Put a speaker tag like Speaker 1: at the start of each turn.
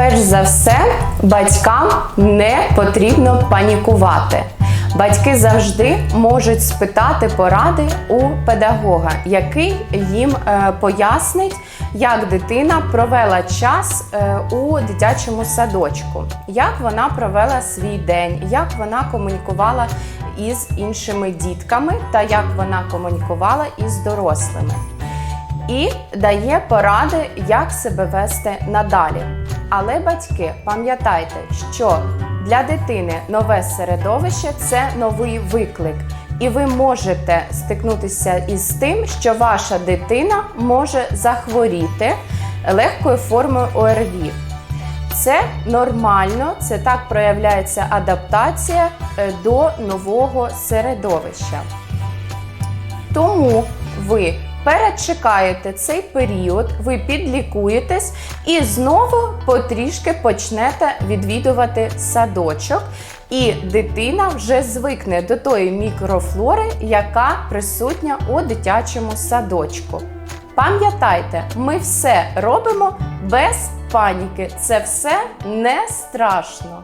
Speaker 1: Перш за все, батькам не потрібно панікувати. Батьки завжди можуть спитати поради у педагога, який їм е, пояснить, як дитина провела час е, у дитячому садочку, як вона провела свій день, як вона комунікувала із іншими дітками та як вона комунікувала із дорослими і дає поради, як себе вести надалі. Але батьки, пам'ятайте, що для дитини нове середовище це новий виклик, і ви можете стикнутися із тим, що ваша дитина може захворіти легкою формою ОРВІ. Це нормально, це так проявляється адаптація е, до нового середовища. Тому ви перечекаєте цей період, ви підлікуєтесь і знову потрішки почнете відвідувати садочок, і дитина вже звикне до тої мікрофлори, яка присутня у дитячому садочку. Пам'ятайте, ми все робимо без паніки. Це все не страшно.